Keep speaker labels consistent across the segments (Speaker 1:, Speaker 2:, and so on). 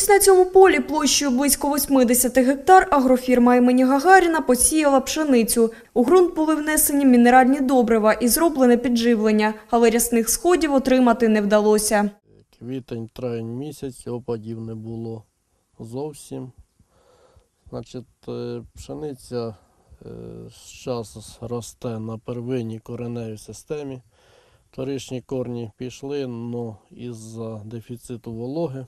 Speaker 1: Ось на цьому полі площею близько 80 гектар агрофірма імені Гагаріна посіяла пшеницю. У ґрунт були внесені мінеральні добрива і зроблене підживлення, але рясних сходів отримати не вдалося.
Speaker 2: Квітень, травень місяць, опадів не було зовсім. Значить, е, пшениця зараз росте на первинній кореневій системі. Торичні корні пішли, але із-за дефіциту вологи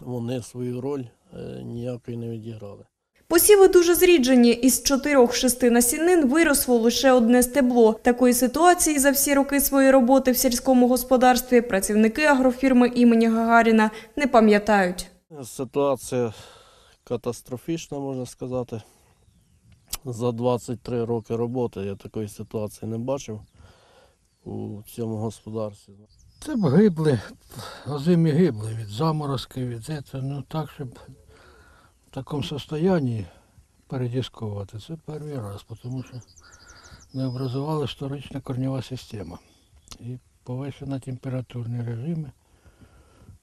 Speaker 2: вони свою роль е, ніякої не відіграли.
Speaker 1: Посіви дуже зріджені. Із чотирьох-шести насінин виросло лише одне стебло. Такої ситуації за всі роки своєї роботи в сільському господарстві працівники агрофірми імені Гагаріна не пам'ятають.
Speaker 2: Ситуація катастрофічна, можна сказати. За 23 роки роботи я такої ситуації не бачив у цьому господарстві.
Speaker 3: Це б гибли, озимі гибли від заморозків, від цього. Ну так, щоб в такому стані передісковувати, це перший раз, тому що не образувала вторична корнева система. І повищена температурні режими.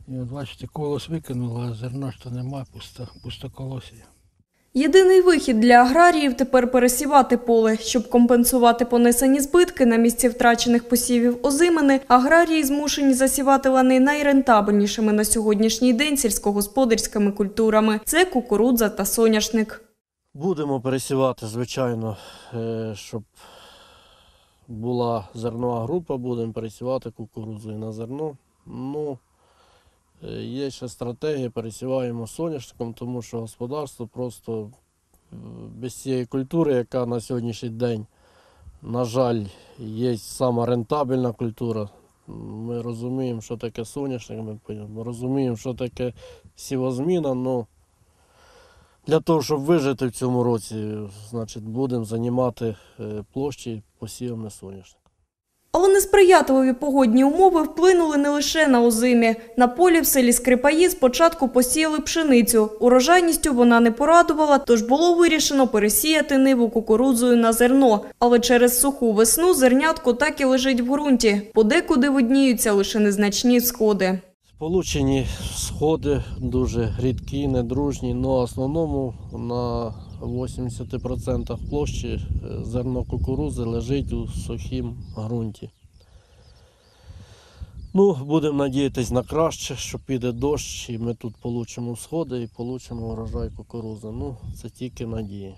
Speaker 3: І от бачите, колос викинуло, а зерна ж то нема, пусто, пустоколосія.
Speaker 1: Єдиний вихід для аграріїв тепер пересівати поле. Щоб компенсувати понесені збитки на місці втрачених посівів озимини, аграрії змушені засівати лани найрентабельнішими на сьогоднішній день сільськогосподарськими культурами – це кукурудза та соняшник.
Speaker 2: Будемо пересівати, звичайно, е, щоб була зернова група, будемо пересівати кукурудзу і на зерно. Ну, є ще стратегія, пересіваємо соняшником, тому що господарство просто е, без цієї культури, яка на сьогоднішній день, на жаль, є сама рентабельна культура. Ми розуміємо, що таке соняшник, ми розуміємо, що таке сівозміна, але для того, щоб вижити в цьому році, значить, будемо займати е, площі посівами соняшника.
Speaker 1: Але несприятливі погодні умови вплинули не лише на озимі. На полі в селі Скрипаї спочатку посіяли пшеницю. Урожайністю вона не порадувала, тож було вирішено пересіяти ниву кукурудзою на зерно. Але через суху весну зернятко так і лежить в ґрунті. Подекуди видніються лише незначні сходи.
Speaker 2: Сполучені сходи дуже рідкі, недружні, але в основному на 80% площі е, зерно кукурузи лежить у сухім ґрунті. Ну, будемо надіятись на краще, що піде дощ, і ми тут отримаємо сходи і отримаємо урожай кукурузи. Ну, це тільки надії.